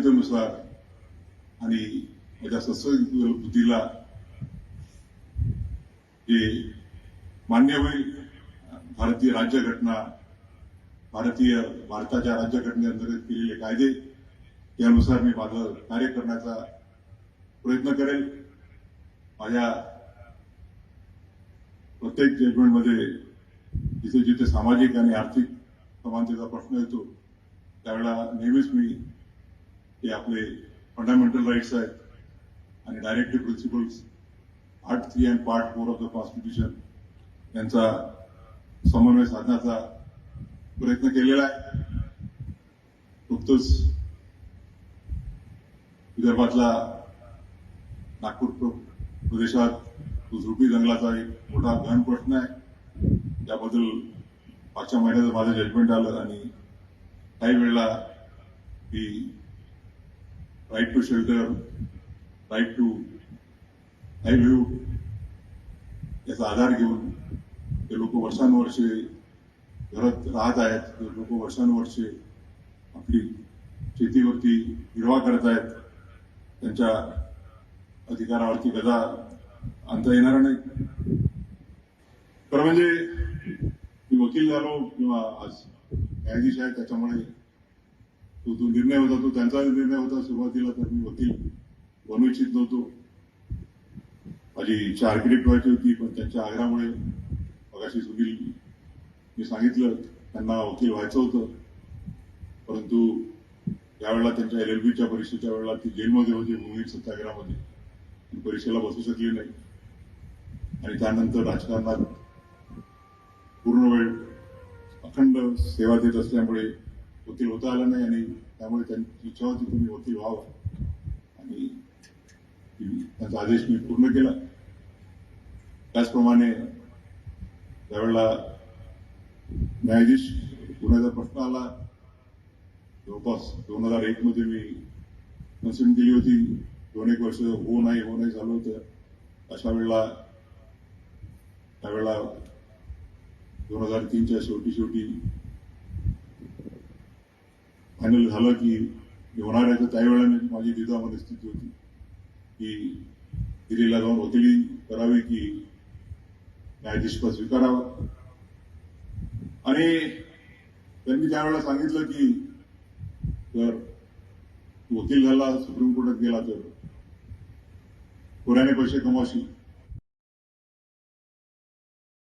योग्यतेनुसार आणि माझ्या बुद्धीला हे मान्य होईल भारतीय राज्यघटना भारतीय भारताच्या राज्यघटनेअंतर्गत केलेले कायदे त्यानुसार मी माझं कार्य करण्याचा प्रयत्न करेल. माझ्या प्रत्येक जजमेंटमध्ये जिथे जिथे सामाजिक आणि आर्थिक समानतेचा प्रश्न येतो त्यावेळेला नेहमीच मी हे आपले फंडामेंटल राईट्स आहेत आणि directive principles part three and part four of the constitution यांचा समन्वय साधण्याचा प्रयत्न केलेला आहे. नुकतंच विदर्भातला नागपूर प्रदेशात झुडपी जंगलाचा एक मोठा गहन प्रश्न आहे. त्याबद्दल मागच्या महिन्यात माझं जजमेंट आलं आणि काही वेळेला की right to shelter, right to livelihood याचा आधार घेऊन ते लोक वर्षानुवर्षे घरात राहत आहेत ते लोक वर्षानुवर्षे आपली शेतीवरती निर्वाह करत आहेत त्यांच्या अधिकारावरती गदा आणता येणार नाही. खरं म्हणजे मी वकील झालो किंवा आज न्यायाधीश आहे त्याच्यामुळे तो जो निर्णय होता तो त्यांचा निर्णय होता सुरुवातीला तर मी वकील बनू इच्छित नव्हतो. माझी इच्छा आर्किटेक्ट व्हायची होती पण त्यांच्या आग्रहामुळे मगाशी सुनील मी सांगितलं त्यांना वकील व्हायचं होतं. परंतु त्यावेळेला त्यांच्या एल एल बीच्या परीक्षेच्या वेळेला ती जेलमध्ये होती भूमी सत्याग्रहामध्ये. ती परीक्षेला बसू शकली नाही. आणि त्यानंतर राजकारणात पूर्ण वेळ अखंड सेवा देत असल्यामुळे वकील होता आला नाही आणि त्यामुळे त्यांची इच्छा होती तुम्ही वकील व्हावा. आणि त्यांचा आदेश मी पूर्ण केला. त्याचप्रमाणे त्यावेळेला न्यायाधीश होण्याचा प्रश्न आला जवळपास दोन हजार एक मध्ये मी कन्सेंट दिली होती. दोन एक वर्ष हो नाही हो नाही झालं होतं. अशा वेळेला त्यावेळेला दोन हजार तीनच्या शेवटी शेवटी फायनल झालं की होणार आहे तर त्यावेळेला मी- माझी दिदा मनस्थिती होती. की दिल्लीला जाऊन वकिली करावी की न्यायाधीशपद स्वीकारावं. आणि त्यांनी त्यावेळेला सांगितलं की जर वकील झाला सुप्रीम कोर्टात गेला तर कोऱ्याने पैसे कमावशील.